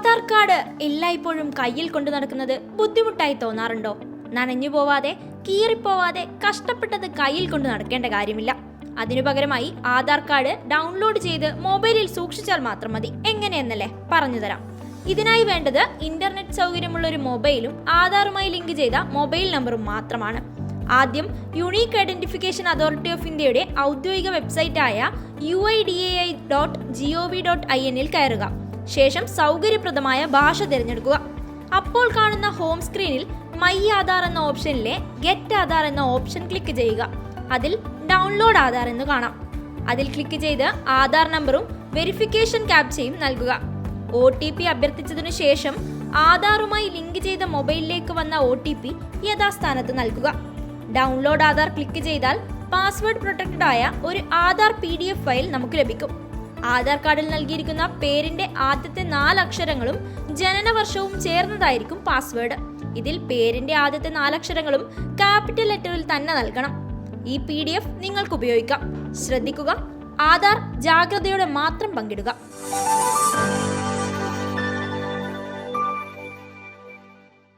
Aadhaar card എല്ലായ്പ്പോഴും കയ്യിൽ കൊണ്ടു നടക്കുന്നത് ബുദ്ധിമുട്ടായി തോന്നാറുണ്ടോ? നനഞ്ഞു പോവാതെ കീറിപ്പോവാതെ കഷ്ടപ്പെട്ടത് കയ്യിൽ കൊണ്ട് നടക്കേണ്ട കാര്യമില്ല. അതിനു പകരമായി ആധാർ കാർഡ് ഡൗൺലോഡ് ചെയ്ത് മൊബൈലിൽ സൂക്ഷിച്ചാൽ മാത്രം മതി. എങ്ങനെയെന്നല്ലേ? പറഞ്ഞുതരാം ഇതിനായി വേണ്ടത് ഇന്റർനെറ്റ് സൗകര്യമുള്ള ഒരു മൊബൈലും ആധാറുമായി ലിങ്ക് ചെയ്ത മൊബൈൽ നമ്പറും മാത്രമാണ്. ആദ്യം യുണീക്ക് ഐഡന്റിഫിക്കേഷൻ അതോറിറ്റി ഓഫ് ഇന്ത്യയുടെ ഔദ്യോഗിക വെബ്സൈറ്റായ U I D A I dot G O V dot I എന്നിൽ കയറുക. ശേഷം സൗകര്യപ്രദമായ ഭാഷ തിരഞ്ഞെടുക്കുക. അപ്പോൾ കാണുന്ന ഹോം സ്ക്രീനിൽ മൈ ആധാർ എന്ന ഓപ്ഷനിലെ ഗെറ്റ് ആധാർ എന്ന ഓപ്ഷൻ ക്ലിക്ക് ചെയ്യുക. അതിൽ ഡൗൺലോഡ് ആധാർ എന്ന് കാണാം. അതിൽ ക്ലിക്ക് ചെയ്ത് ആധാർ നമ്പറും വെരിഫിക്കേഷൻ ക്യാപ്ചയും നൽകുക. ഒ ടി പി അഭ്യർത്ഥിച്ചതിനു ശേഷം ആധാറുമായി ലിങ്ക് ചെയ്ത മൊബൈലിലേക്ക് വന്ന ഒ ടി പി യഥാസ്ഥാനത്ത് നൽകുക. ഡൗൺലോഡ് ആധാർ ക്ലിക്ക് ചെയ്താൽ പാസ്വേഡ് പ്രൊട്ടക്റ്റഡ് ആയ ഒരു Aadhaar P D F file നമുക്ക് ലഭിക്കും. ആധാർ കാർഡിൽ നൽകിയിരിക്കുന്ന പേരിന്റെ ആദ്യത്തെ നാലക്ഷരങ്ങളും ജനനവർഷവും ചേർന്നതായിരിക്കും പാസ്വേഡ്. ഇതിൽ പേരിന്റെ ആദ്യത്തെ നാലക്ഷരങ്ങളും ക്യാപിറ്റൽ ലെറ്ററിൽ തന്നെ നൽകണം. ഈ പി ഡി എഫ് നിങ്ങൾക്ക് ഉപയോഗിക്കാം. ശ്രദ്ധിക്കുക ആധാർ ജാഗ്രതയോടെ മാത്രം പങ്കിടുക.